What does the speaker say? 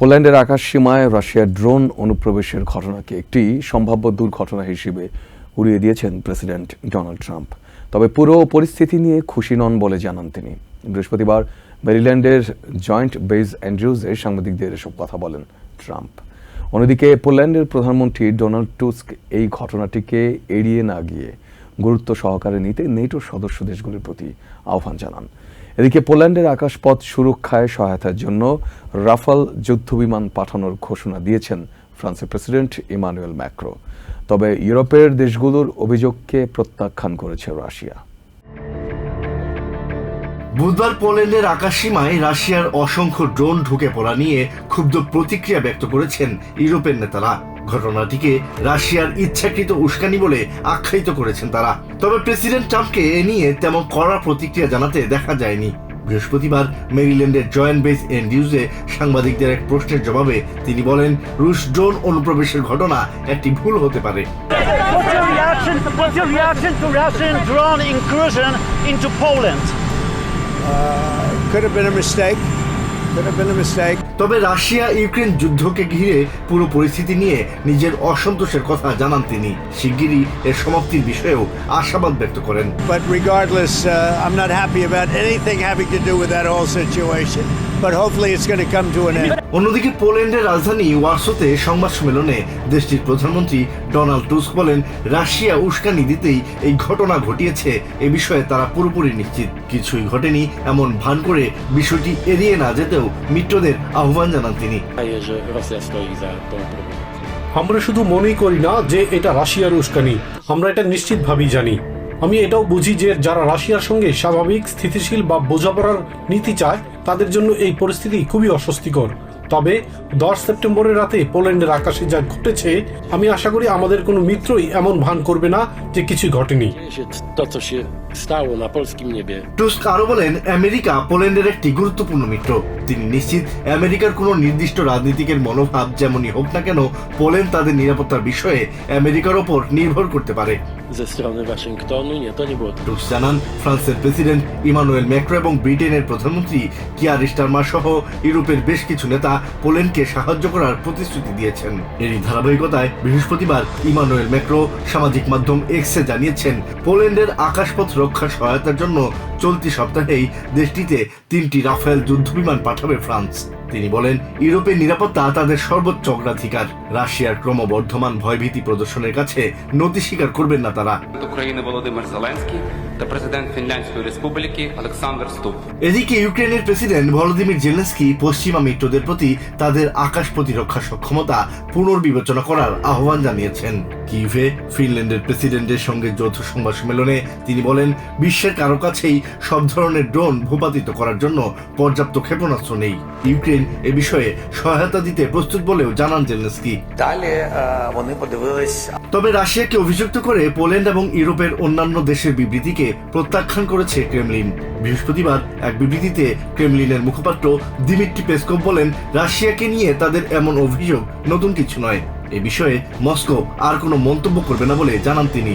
পোল্যান্ডের আকাশ সীমায় রাশিয়ার ড্রোন অনুপ্রবেশের ঘটনাকে একটি সম্ভাব্য দুর্ঘটনা হিসেবে উড়িয়ে দিয়েছেন প্রেসিডেন্ট ডোনাল্ড ট্রাম্প। তবে পুরো পরিস্থিতি নিয়ে খুশি নন বলে জানান তিনি। বৃহস্পতিবার মেরিল্যান্ডের জয়েন্ট বেজ অ্যান্ড্রিউজে সাংবাদিকদের এসব কথা বলেন ট্রাম্প। অন্যদিকে পোল্যান্ডের প্রধানমন্ত্রী ডোনাল্ড টুস্ক এই ঘটনাটিকে এড়িয়ে না গিয়ে গুরুত্ব সহকারে নিতে নেটোর সদস্য দেশগুলির প্রতি আহ্বান জানান। এদিকে পোল্যান্ডের আকাশপথ সুরক্ষায় সহায়তার জন্য রাফাল যুদ্ধবিমান পাঠানোর ঘোষণা দিয়েছেন ফ্রান্সের প্রেসিডেন্ট ইমানুয়েল ম্যাক্রো। তবে ইউরোপের দেশগুলোর অভিযোগকে প্রত্যাখ্যান করেছে রাশিয়া। বুধবার পোল্যান্ডের আকাশসীমায় রাশিয়ার অসংখ্য ড্রোন ঢুকে পড়া নিয়ে ক্ষুব্ধ প্রতিক্রিয়া ব্যক্ত করেছেন ইউরোপের নেতারা। ঘটনাটিকে রাশিয়ার ইচ্ছাকৃত উস্কানি বলে আখ্যায়িত করেছেন তারা তবে প্রেসিডেন্ট ট্রাম্পকে এ নিয়ে তেমন কড়া প্রতিক্রিয়া জানাতে দেখা যায়নি বৃহস্পতিবার মেরিল্যান্ডের জয়েন্ট বেস এন্ডিউজে সাংবাদিকদের এক প্রশ্নের জবাবে তিনি বলেন রুশ ড্রোন অনুপ্রবেশের ঘটনা একটি ভুল হতে পারে Poland? Could have been a mistake. তবে রাশিয়া ইউক্রেন যুদ্ধকে ঘিরে পুরো পরিস্থিতি নিয়ে নিজের অসন্তোষের কথা জানান তিনি। শিগগিরই এর সমাপ্তির বিষয়েও আশাবাদ ব্যক্ত করেন। But regardless, uh, I'm not happy about anything having to do with that whole situation. But hopefully it's going to come to an end. অন্যদিকে পোল্যান্ডের রাজধানী ওয়ার্সোতে সংবাদ সম্মেলনে দেশটির প্রধানমন্ত্রী ডোনাল্ড টুস্ক বলেন রাশিয়া উস্কানি দিতেই এই ঘটনা ঘটিয়েছে। এ বিষয়ে তারা পুরোপুরি নিশ্চিত। কিছুই ঘটেনি এমন ভান করে বিষয়টি এড়িয়ে না যেতেও মিত্রদের আহ্বান জানান তিনি. আমরা শুধু মনেই করি না যে এটা রাশিয়ার উস্কানি। আমরা এটা নিশ্চিতভাবেই জানি। আমি এটাও বুঝি যে যারা রাশিয়ার সঙ্গে স্বাভাবিক স্থিতিশীল বা বোঝাপড়ার নীতি চায় তাদের জন্য এই পরিস্থিতি খুবই অস্বস্তিকর। তবে দশ সেপ্টেম্বরের রাতে পোল্যান্ডের আকাশে যা ঘটেছে, আমি আশা করি আমাদের কোনো মিত্রই এমন ভান করবে না যে কিছুই ঘটেনি। টুস্ক আরও বলেন, আমেরিকা পোল্যান্ডের একটি গুরুত্বপূর্ণ মিত্র। তিনি নিশ্চিত আমেরিকার কোনো নির্দিষ্ট রাজনীতিকের মনোভাব যেমনই হোক না কেন, পোল্যান্ড তাদের নিরাপত্তার বিষয়ে আমেরিকার ওপর নির্ভর করতে পারে। জানান, ফ্রান্সের প্রেসিডেন্ট ইমানুয়েল ম্যাক্রো এবং ব্রিটেনের প্রধানমন্ত্রী কিয়ার স্টারমার সহ ইউরোপের বেশ কিছু নেতা পোল্যান্ডকে সাহায্য করার প্রতিশ্রুতি দিয়েছেন। এরই ধারাবাহিকতায় বৃহস্পতিবার ইমানুয়েল ম্যাক্রো সামাজিক মাধ্যম এক্সে জানিয়েছেন, পোল্যান্ডের আকাশপথ রক্ষা সহায়তার জন্য চলতি সপ্তাহেই দেশটিতে তিনটি রাফেল যুদ্ধবিমান পাঠাবে ফ্রান্স। তিনি বলেন ইউরোপের নিরাপত্তা তাদের সর্বোচ্চ অগ্রাধিকার। রাশিয়ার ক্রমবর্ধমান ভয়ভীতি প্রদর্শনের কাছে নতি স্বীকার করবেন না তারা। এদিকে ইউক্রেনের প্রেসিডেন্ট ভলোদিমির জেলেন্সকি পশ্চিমা মিত্রদের প্রতি তাদের আকাশ প্রতিরক্ষা সক্ষমতা পুনর্বিবেচনা করার আহ্বান জানিয়েছেন। কিভে ফিনল্যান্ডের প্রেসিডেন্টের সঙ্গে যৌথ সংবাদ সম্মেলনে তিনি বলেন বিশ্বের কারও কাছেই সব ধরনের ড্রোন ভূপাতিত করার জন্য পর্যাপ্ত ক্ষেপণাস্ত্র নেই। ইউক্রেন এ বিষয়ে সহায়তা দিতে প্রস্তুত বলেও জানান জেলেন্সকি। তবে রাশিয়াকে অভিযুক্ত করে পোল্যান্ড এবং ইউরোপের অন্যান্য দেশের বিবৃতিকে প্রত্যাখ্যান করেছে ক্রেমলিন। বৃহস্পতিবার এক বিবৃতিতে ক্রেমলিনের মুখপাত্র দিমিত্রি পেসকোভ বলেন রাশিয়াকে নিয়ে তাদের এমন অভিযোগ নতুন কিছু নয়। এ বিষয়ে মস্কো আর কোনো মন্তব্য করবে না বলে জানান তিনি।